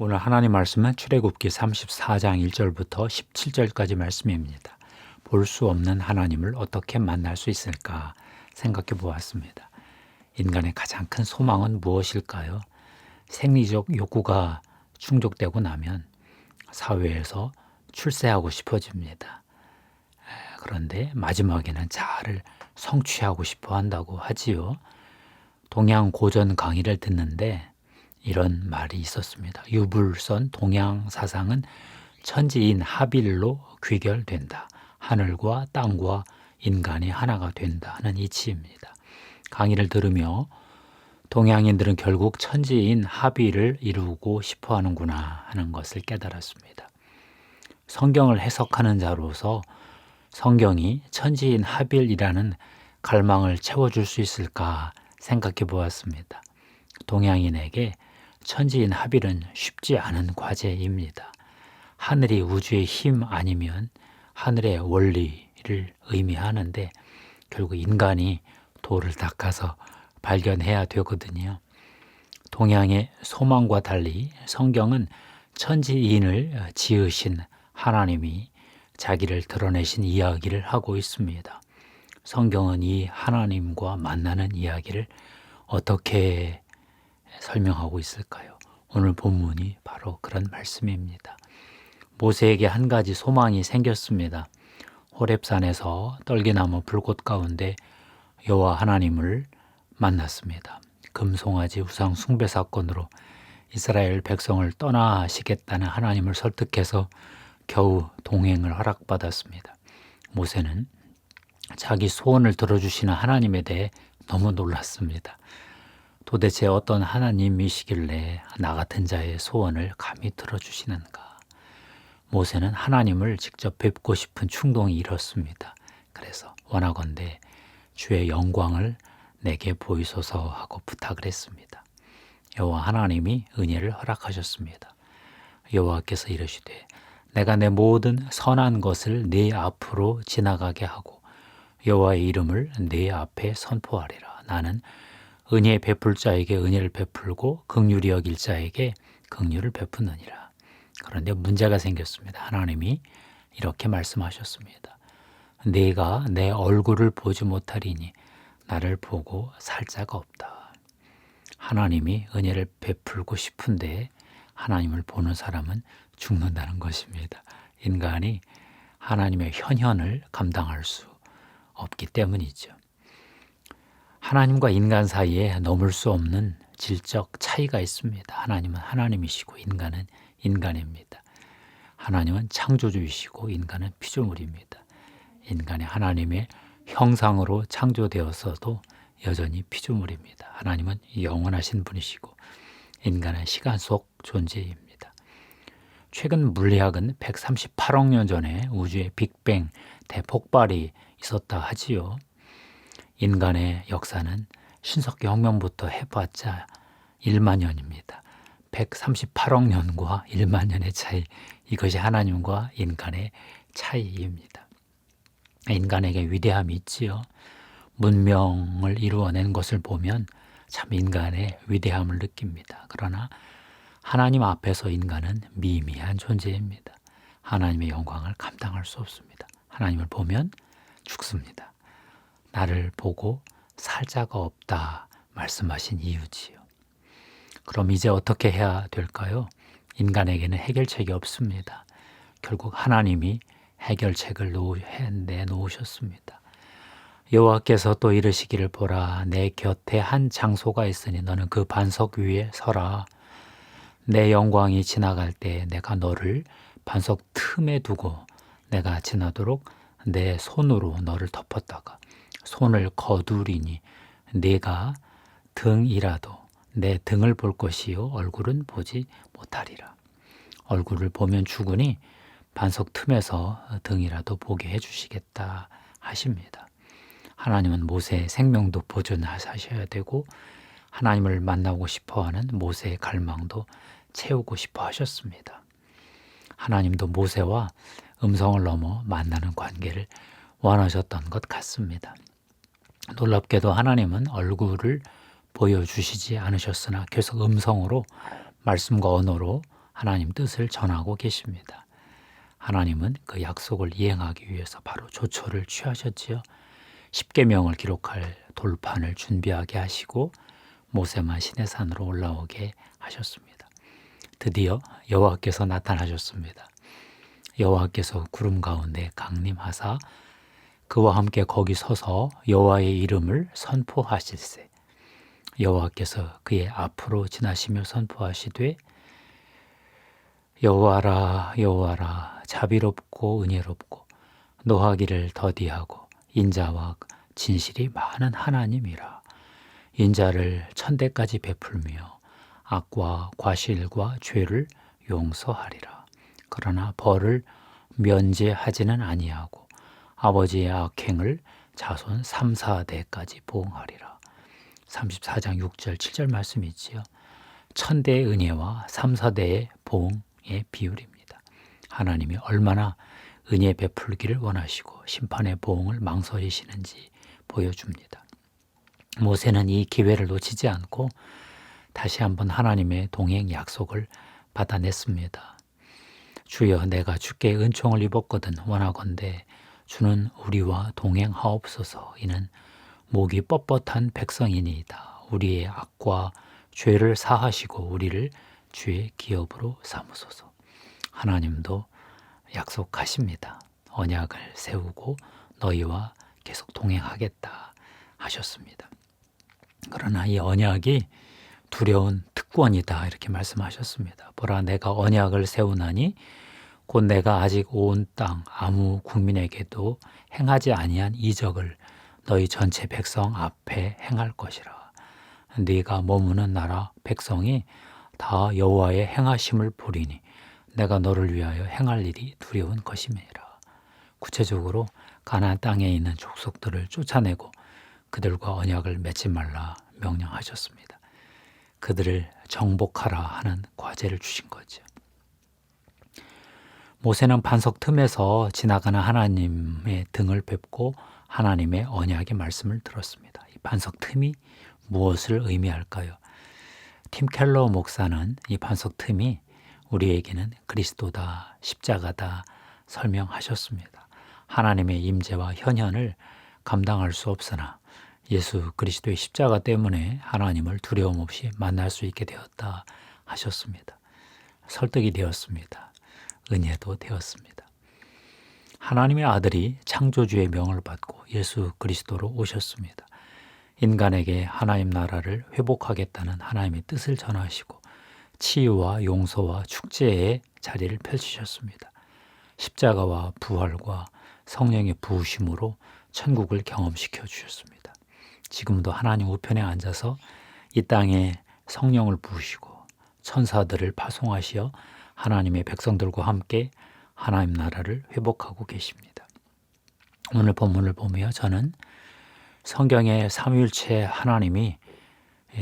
오늘 하나님 말씀은 출애굽기 34장 1절부터 17절까지 말씀입니다. 볼 수 없는 하나님을 어떻게 만날 수 있을까 생각해 보았습니다. 인간의 가장 큰 소망은 무엇일까요? 생리적 욕구가 충족되고 나면 사회에서 출세하고 싶어집니다. 그런데 마지막에는 자아를 성취하고 싶어 한다고 하지요. 동양 고전 강의를 듣는데 이런 말이 있었습니다. 유불선 동양 사상은 천지인 합일로 귀결된다. 하늘과 땅과 인간이 하나가 된다는 이치입니다. 강의를 들으며 동양인들은 결국 천지인 합의를 이루고 싶어 하는구나 하는 것을 깨달았습니다. 성경을 해석하는 자로서 성경이 천지인 합일이라는 갈망을 채워줄 수 있을까 생각해 보았습니다. 동양인에게 천지인 합일은 쉽지 않은 과제입니다. 하늘이 우주의 힘 아니면 하늘의 원리를 의미하는데 결국 인간이 도를 닦아서 발견해야 되거든요. 동양의 소망과 달리 성경은 천지인을 지으신 하나님이 자기를 드러내신 이야기를 하고 있습니다. 성경은 이 하나님과 만나는 이야기를 어떻게 설명하고 있을까요? 오늘 본문이 바로 그런 말씀입니다. 모세에게 한 가지 소망이 생겼습니다. 호렙산에서 떨기나무 불꽃 가운데 여호와 하나님을 만났습니다. 금송아지 우상 숭배 사건으로 이스라엘 백성을 떠나시겠다는 하나님을 설득해서 겨우 동행을 허락받았습니다. 모세는 자기 소원을 들어주시는 하나님에 대해 너무 놀랐습니다. 도대체 어떤 하나님이시길래 나 같은 자의 소원을 감히 들어주시는가? 모세는 하나님을 직접 뵙고 싶은 충동이 일었습니다. 그래서 원하건대 주의 영광을 내게 보이소서 하고 부탁을 했습니다. 여호와 하나님이 은혜를 허락하셨습니다. 여호와께서 이르시되 내가 내 모든 선한 것을 네 앞으로 지나가게 하고 여호와의 이름을 네 앞에 선포하리라. 나는 은혜 베풀 자에게 은혜를 베풀고 극률이 여길 자에게 극률을 베푸느니라. 그런데 문제가 생겼습니다. 하나님이 이렇게 말씀하셨습니다. 네가 내 얼굴을 보지 못하리니 나를 보고 살 자가 없다. 하나님이 은혜를 베풀고 싶은데 하나님을 보는 사람은 죽는다는 것입니다. 인간이 하나님의 현현을 감당할 수 없기 때문이죠. 하나님과 인간 사이에 넘을 수 없는 질적 차이가 있습니다. 하나님은 하나님이시고 인간은 인간입니다. 하나님은 창조주이시고 인간은 피조물입니다. 인간이 하나님의 형상으로 창조되었어도 여전히 피조물입니다. 하나님은 영원하신 분이시고 인간은 시간 속 존재입니다. 최근 물리학은 138억 년 전에 우주의 빅뱅 대폭발이 있었다 하지요. 인간의 역사는 신석기 혁명부터 해봤자 1만 년입니다. 138억 년과 1만 년의 차이, 이것이 하나님과 인간의 차이입니다. 인간에게 위대함이 있지요. 문명을 이루어낸 것을 보면 참 인간의 위대함을 느낍니다. 그러나 하나님 앞에서 인간은 미미한 존재입니다. 하나님의 영광을 감당할 수 없습니다. 하나님을 보면 죽습니다. 나를 보고 살 자가 없다 말씀하신 이유지요. 그럼 이제 어떻게 해야 될까요? 인간에게는 해결책이 없습니다. 결국 하나님이 해결책을 내놓으셨습니다. 여호와께서 또 이르시기를 보라 내 곁에 한 장소가 있으니 너는 그 반석 위에 서라 내 영광이 지나갈 때 내가 너를 반석 틈에 두고 내가 지나도록 내 손으로 너를 덮었다가 손을 거두리니 네가 등이라도 내 등을 볼 것이요 얼굴은 보지 못하리라. 얼굴을 보면 죽으니 반석 틈에서 등이라도 보게 해주시겠다 하십니다. 하나님은 모세의 생명도 보존하셔야 되고 하나님을 만나고 싶어하는 모세의 갈망도 채우고 싶어 하셨습니다. 하나님도 모세와 음성을 넘어 만나는 관계를 원하셨던 것 같습니다. 놀랍게도 하나님은 얼굴을 보여주시지 않으셨으나 계속 음성으로 말씀과 언어로 하나님 뜻을 전하고 계십니다. 하나님은 그 약속을 이행하기 위해서 바로 조처를 취하셨지요. 십계명을 기록할 돌판을 준비하게 하시고 모세만 시내산으로 올라오게 하셨습니다. 드디어 여호와께서 나타나셨습니다. 여호와께서 구름 가운데 강림하사 그와 함께 거기 서서 여호와의 이름을 선포하실세. 여호와께서 그의 앞으로 지나시며 선포하시되 여호와라 여호와라 자비롭고 은혜롭고 노하기를 더디하고 인자와 진실이 많은 하나님이라. 인자를 천대까지 베풀며 악과 과실과 죄를 용서하리라. 그러나 벌을 면제하지는 아니하고 아버지의 악행을 자손 3, 4대까지 보응하리라 34장 6절 7절 말씀이 있지요 천대의 은혜와 3, 4대의 보응의 비율입니다 하나님이 얼마나 은혜 베풀기를 원하시고 심판의 보응을 망설이시는지 보여줍니다. 모세는 이 기회를 놓치지 않고 다시 한번 하나님의 동행 약속을 받아냈습니다. 주여 내가 주께 은총을 입었거든 원하건대 주는 우리와 동행하옵소서 이는 목이 뻣뻣한 백성이니이다. 우리의 악과 죄를 사하시고 우리를 주의 기업으로 삼으소서. 하나님도 약속하십니다. 언약을 세우고 너희와 계속 동행하겠다 하셨습니다. 그러나 이 언약이 두려운 특권이다 이렇게 말씀하셨습니다. 보라 내가 언약을 세우나니 곧 내가 아직 온 땅 아무 국민에게도 행하지 아니한 이적을 너희 전체 백성 앞에 행할 것이라. 네가 머무는 나라 백성이 다 여호와의 행하심을 보리니 내가 너를 위하여 행할 일이 두려운 것임이라. 구체적으로 가나안 땅에 있는 족속들을 쫓아내고 그들과 언약을 맺지 말라 명령하셨습니다. 그들을 정복하라 하는 과제를 주신 거죠. 모세는 반석 틈에서 지나가는 하나님의 등을 뵙고 하나님의 언약의 말씀을 들었습니다. 이 반석 틈이 무엇을 의미할까요? 팀 켈러 목사는 이 반석 틈이 우리에게는 그리스도다, 십자가다 설명하셨습니다. 하나님의 임재와 현현을 감당할 수 없으나 예수 그리스도의 십자가 때문에 하나님을 두려움 없이 만날 수 있게 되었다 하셨습니다. 설득이 되었습니다. 은혜도 되었습니다. 하나님의 아들이 창조주의 명을 받고 예수 그리스도로 오셨습니다. 인간에게 하나님 나라를 회복하겠다는 하나님의 뜻을 전하시고 치유와 용서와 축제의 자리를 펼치셨습니다. 십자가와 부활과 성령의 부으심으로 천국을 경험시켜 주셨습니다. 지금도 하나님 우편에 앉아서 이 땅에 성령을 부으시고 천사들을 파송하시어 하나님의 백성들과 함께 하나님 나라를 회복하고 계십니다. 오늘 본문을 보며 저는 성경의 삼위일체 하나님이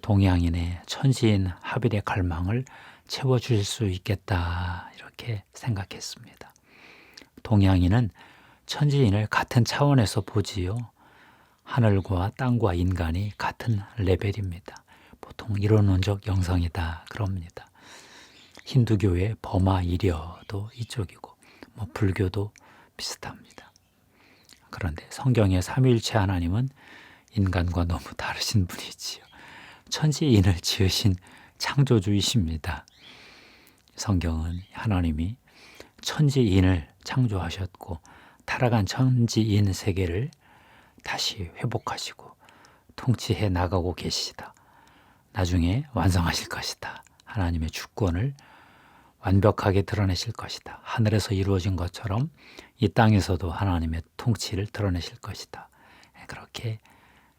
동양인의 천지인 하빌의 갈망을 채워줄 수 있겠다 이렇게 생각했습니다. 동양인은 천지인을 같은 차원에서 보지요. 하늘과 땅과 인간이 같은 레벨입니다. 보통 이론론적 영성이다 그럽니다. 힌두교의 버마 이려도 이쪽이고 뭐 불교도 비슷합니다. 그런데 성경의 삼위일체 하나님은 인간과 너무 다르신 분이지요. 천지인을 지으신 창조주이십니다. 성경은 하나님이 천지인을 창조하셨고 타락한 천지인 세계를 다시 회복하시고 통치해 나가고 계시다. 나중에 완성하실 것이다. 하나님의 주권을 완벽하게 드러내실 것이다. 하늘에서 이루어진 것처럼 이 땅에서도 하나님의 통치를 드러내실 것이다. 그렇게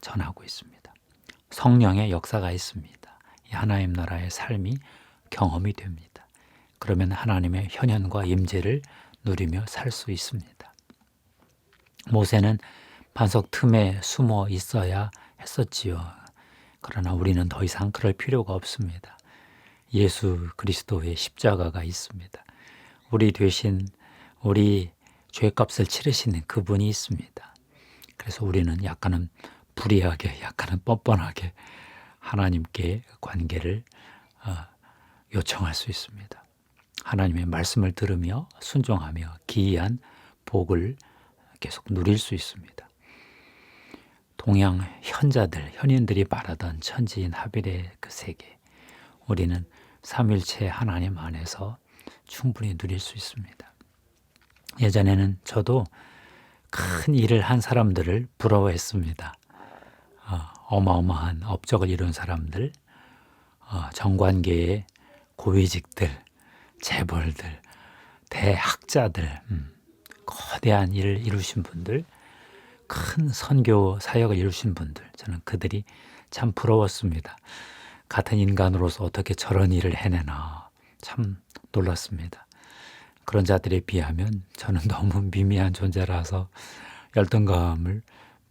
전하고 있습니다. 성령의 역사가 있습니다. 하나님 나라의 삶이 경험이 됩니다. 그러면 하나님의 현현과 임재를 누리며 살 수 있습니다. 모세는 반석 틈에 숨어 있어야 했었지요. 그러나 우리는 더 이상 그럴 필요가 없습니다. 예수 그리스도의 십자가가 있습니다. 우리 대신 우리 죄값을 치르시는 그분이 있습니다. 그래서 우리는 약간은 불이하게, 약간은 뻔뻔하게 하나님께 관계를 어, 요청할 수 있습니다. 하나님의 말씀을 들으며 순종하며 기이한 복을 계속 누릴 수 있습니다. 동양 현자들, 현인들이 바라던 천지인 하빌의 그 세계, 우리는 삼일체 하나님 안에서 충분히 누릴 수 있습니다. 예전에는 저도 큰 일을 한 사람들을 부러워했습니다. 어, 마어마한 업적을 이룬 사람들, 어, 정관계의 고위직들, 재벌들, 대학자들, 음, 거대한 일을 이루신 분들, 큰 선교 사역을 이루신 분들, 저는 그들이 참 부러웠습니다. 같은 인간으로서 어떻게 저런 일을 해내나 참 놀랐습니다. 그런 자들에 비하면 저는 너무 미미한 존재라서 열등감을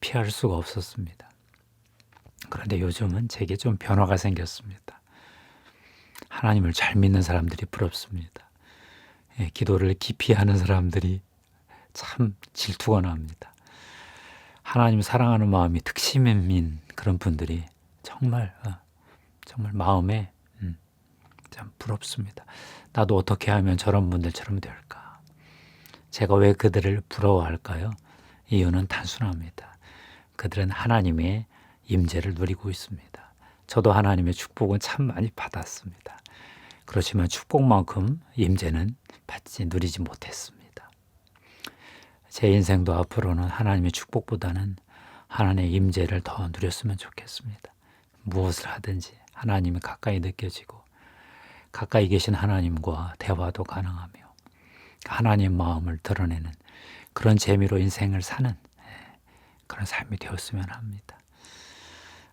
피할 수가 없었습니다. 그런데 요즘은 제게 좀 변화가 생겼습니다. 하나님을 잘 믿는 사람들이 부럽습니다. 예, 기도를 깊이 하는 사람들이 참 질투가 납니다. 하나님 사랑하는 마음이 특심인 그런 분들이 정말 어, 정말 마음에 음, 참 부럽습니다. 나도 어떻게 하면 저런 분들처럼 될까? 제가 왜 그들을 부러워할까요? 이유는 단순합니다. 그들은 하나님의 임재를 누리고 있습니다. 저도 하나님의 축복은 참 많이 받았습니다. 그렇지만 축복만큼 임재는 받지 누리지 못했습니다. 제 인생도 앞으로는 하나님의 축복보다는 하나님의 임재를 더 누렸으면 좋겠습니다. 무엇을 하든지 하나님이 가까이 느껴지고 가까이 계신 하나님과 대화도 가능하며 하나님 마음을 드러내는 그런 재미로 인생을 사는 예, 그런 삶이 되었으면 합니다.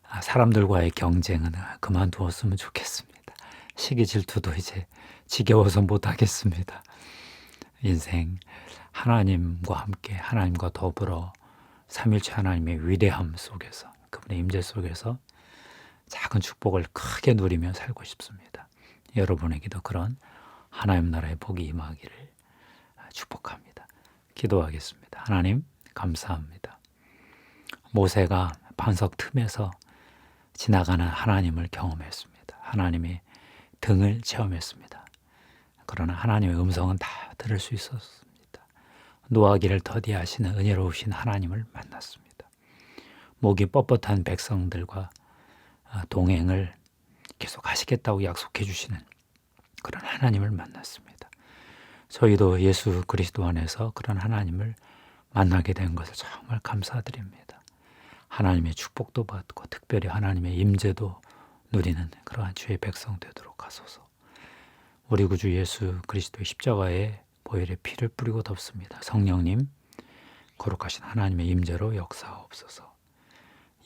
아, 사람들과의 경쟁은 그만두었으면 좋겠습니다. 시기 질투도 이제 지겨워서 못하겠습니다. 인생 하나님과 함께 하나님과 더불어 삼일체 하나님의 위대함 속에서 그분의 임재 속에서 작은 축복을 크게 누리며 살고 싶습니다. 여러분에게도 그런 하나님 나라의 복이 임하기를 축복합니다. 기도하겠습니다. 하나님 감사합니다. 모세가 반석 틈에서 지나가는 하나님을 경험했습니다. 하나님의 등을 체험했습니다. 그러나 하나님의 음성은 다 들을 수 있었습니다. 노하기를 더디하시는 은혜로우신 하나님을 만났습니다. 목이 뻣뻣한 백성들과 아, 동행을 계속 하시겠다고 약속해 주시는 그런 하나님을 만났습니다. 저희도 예수 그리스도 안에서 그런 하나님을 만나게 된 것을 정말 감사드립니다. 하나님의 축복도 받고 특별히 하나님의 임재도 누리는 그러한 주의 백성 되도록 하소서. 우리 구주 예수 그리스도의 십자가에 보혈의 피를 뿌리고 덮습니다. 성령님 거룩하신 하나님의 임재로 역사하옵소서.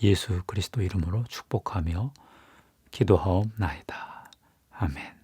예수 그리스도 이름으로 축복하며 기도하옵나이다. 아멘.